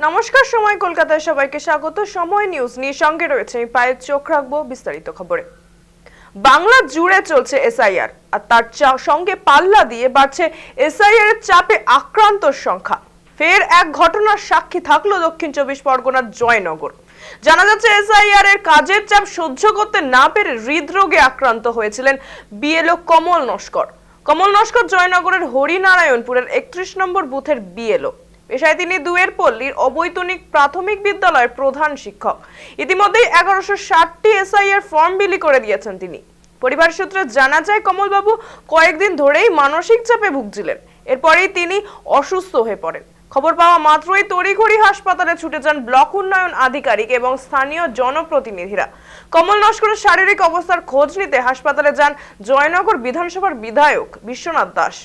নমস্কার, সময় কলকাতায় সবাইকে স্বাগত। সময় নিউজ নিয়ে সঙ্গে রয়েছে আমি পায়ের চোখ রাখব বিস্তারিত খবরে। বাংলা জুড়ে চলছে এসআইআর আর তার সঙ্গে পাল্লা দিয়ে বাড়ছে এসআইআর এর চাপে আক্রান্তর সংখ্যা। ফের এক ঘটনার সাক্ষী থাকল দক্ষিণ চব্বিশ পরগনার জয়নগর। জানা যাচ্ছে এসআইআর এর কাজের চাপ সহ্য করতে না পেরে হৃদরোগে আক্রান্ত হয়েছিলেন বিএলও কমল নস্কর। কমল নস্কর জয়নগরের হরিনারায়ণপুরের একত্রিশ নম্বর বুথের বিএলও। পেশায় তিনি দুয়ের পল্লীর অবৈতনিক প্রাথমিক বিদ্যালয়ের প্রধান শিক্ষক। ইতিমধ্যেই এগারোশো ষাটটি এসআইআর ফর্ম বিলি করে দিয়েছেন তিনি। পরিবার সূত্রে জানা যায়, কমলবাবু কয়েকদিন ধরেই মানসিক চাপে ভুগছিলেন। এরপরেই তিনি অসুস্থ হয়ে পড়েন। খবর পাওয়া মাত্রই তড়িঘড়ি হাসপাতালে ছুটে যান ব্লক উন্নয়ন আধিকারিক এবং স্থানীয় জনপ্রতিনিধিরা। কমল নস্করের শারীরিক অবস্থার খোঁজ নিতে হাসপাতালে যান জয়নগর বিধানসভার বিধায়ক বিশ্বনাথ দাস।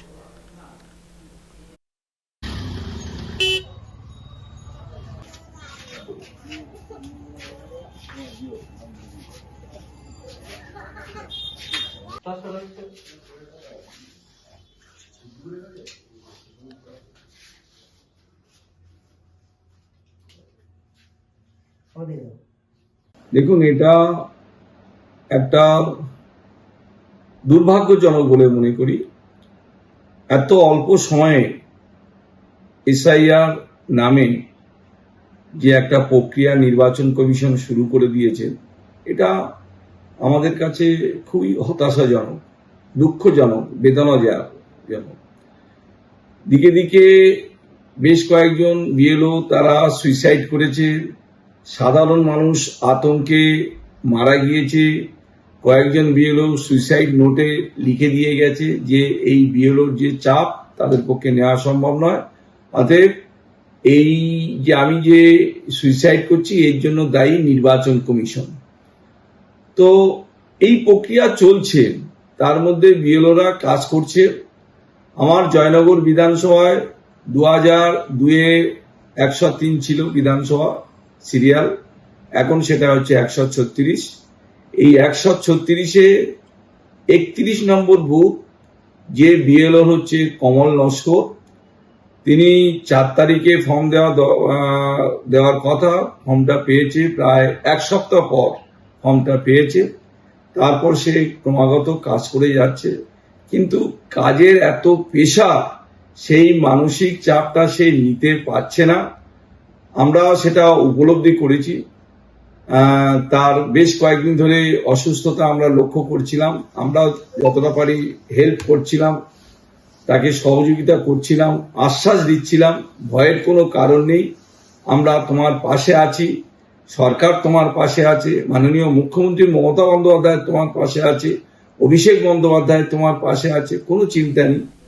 দেখুন, এটা একটা দুর্ভাগ্যজনক বলে মনে করি। এত অল্প সময়ে এসআইআর নামে যে একটা প্রক্রিয়া নির্বাচন কমিশন শুরু করে দিয়েছে, এটা আমাদের কাছে খুবই হতাশাজনক, দুঃখজনক, বেদনাজনক দিকে দিকে বেশ কয়েকজন বিএলও তারা সুইসাইড করেছে। সাধারণ মানুষ আতঙ্কে মারা গিয়েছে। কয়েকজন বিএলও সুইসাইড নোটে লিখে দিয়ে গেছে যে এই বিএলওর যে চাপ তাদের পক্ষে নেওয়া সম্ভব নয়। অতএব এই যে আমি যে সুইসাইড করছি, এর জন্য দায়ী নির্বাচন কমিশন। তো এই প্রক্রিয়া চলছে। তার মধ্যে বিএলওরা কাজ করছে। আমার জয়নগর বিধানসভায় দু হাজার দুয়ে একশো তিন ছিল বিধানসভা সিরিয়াল। এখন সেটা হচ্ছে একশো ছত্রিশ। এই একশো ছত্রিশে একত্রিশ নম্বর বুক যে বিএলও হচ্ছে কমল নস্কর। তিনি চার তারিখে ফর্ম দেওয়া দেওয়ার কথা, ফর্মটা পেয়েছে প্রায় এক সপ্তাহ পর। ফর্মটা পেয়েছে, তারপর সে ক্রমাগত কাজ করে যাচ্ছে। কিন্তু কাজের এত পেশা সেই মানসিক চাপটা সে নিতে পারছে না। আমরা সেটা উপলব্ধি করেছি। তার বেশ কয়েকদিন ধরে অসুস্থতা আমরা লক্ষ্য করছিলাম। আমরা যতটা পারি হেল্প করছিলাম, তাকে সহযোগিতা করছিলাম, আশ্বাস দিচ্ছিলাম। ভয়ের কোনো কারণ নেই। আমরা তোমার পাশে আছি। সরকার তোমার পাশে আছে, মাননীয় মুখ্যমন্ত্রী মমতা বন্দ্যোপাধ্যায় তোমার পাশে আছে, অভিষেক বন্দ্যোপাধ্যায় তোমার পাশে আছে, কোনো চিন্তা নেই।